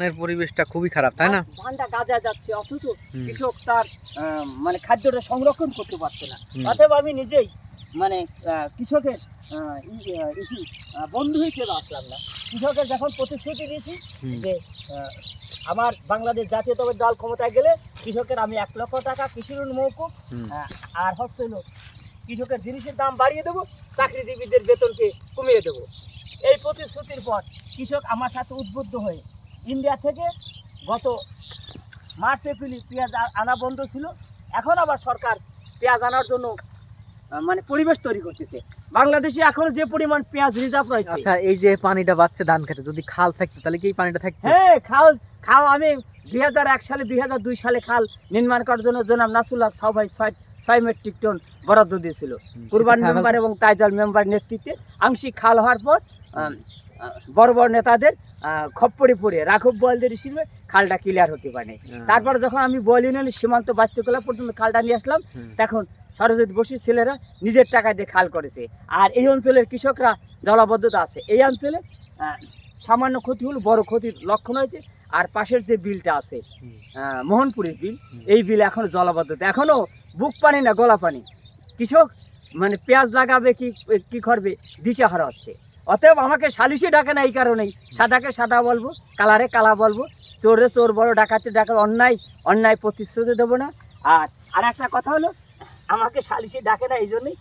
বনের পরিবেশটা খুবই খারাপ তাই না? ধানটা গাজা যাচ্ছে অথচ কৃষক তার মানে খাদ্যটা সংরক্ষণ করতে পারছে না। অতএব আমি নিজেই মানে কৃষকের বন্ধু হিসেবে আসলাম না। কৃষকের যখন প্রতিশ্রুতি দিয়েছি যে আমার বাংলাদেশ জাতীয়তাবাদী দল ক্ষমতায় গেলে কৃষকের আমি এক লক্ষ টাকা কৃষি ঋণ মৌকুব আর হচ্ছে কৃষকের জিনিসের দাম বাড়িয়ে দেবো চাকরিজীবীদের বেতনকে কমিয়ে দেবো। এই প্রতিশ্রুতির পর কৃষক আমার সাথে উদ্বুদ্ধ হয়ে ইন্ডিয়া থেকে গত মার্চ এপ্রিলে পেঁয়াজ আনা বন্ধ ছিল। এখন আবার সরকার পেঁয়াজ আনার জন্য মানে পরিবেশ তৈরি করতেছে। বাংলাদেশে এখন যে পরিমাণ পেঁয়াজ রিজার্ভ রয়েছে। আচ্ছা এই যে পানিটা বাচ্ছে ধান খেতে যদি খাল থাকতো তাহলে কি এই পানিটা থাকতো? হ্যাঁ খাল খাল আমি দুই হাজার এক সালে দুই হাজার দুই সালে খাল নির্মাণ করার জন্য জনাব নাসুল্লাহ সাহভাই ছয় ছয় মেট্রিক টন বরাদ্দ দিয়েছিল। কুরবান মেম্বার এবং তাইজাল মেম্বার নেতৃত্বে। আংশিক খাল হওয়ার পর বড় বড় নেতাদের খপ্পরে পড়ে। রাঘব বলদের হিসেবে খালটা ক্লিয়ার হতে পারে। হ্যাঁ। তারপরে যখন আমি বল ইউনিয়নের সীমান্ত বাস্তুকলা পর্যন্ত খালটা নিয়ে আসলাম। তখন সরস্বতী বসির ছেলেরা নিজের টাকা দিয়ে খাল করেছে। আর এই অঞ্চলের কৃষকরা জলাবদ্ধতা আছে। এই অঞ্চলে সামান্য ক্ষতি হলো বড় ক্ষতির লক্ষণ হয়েছে। আর পাশের যে বিলটা আছে মোহনপুরের বিল এই বিল এখনও জলাবদ্ধতা। এখনও বুক পানি না গলা পানি। কৃষক মানে পেঁয়াজ লাগাবে কি কি করবে? দিশাহারা হচ্ছে অতএব আমাকে সালিশে ডাকে না এই কারণেই। সাদাকে সাদা বলব, কালারে কালা বলব। চোরে চোর, বড় ডাকাতে ডাকার অন্যায় অন্যায় প্রতিশ্রুতি দেবো না। আর আর একটা কথা হলো, আমাকে সালিশে ডাকে না এই জন্যই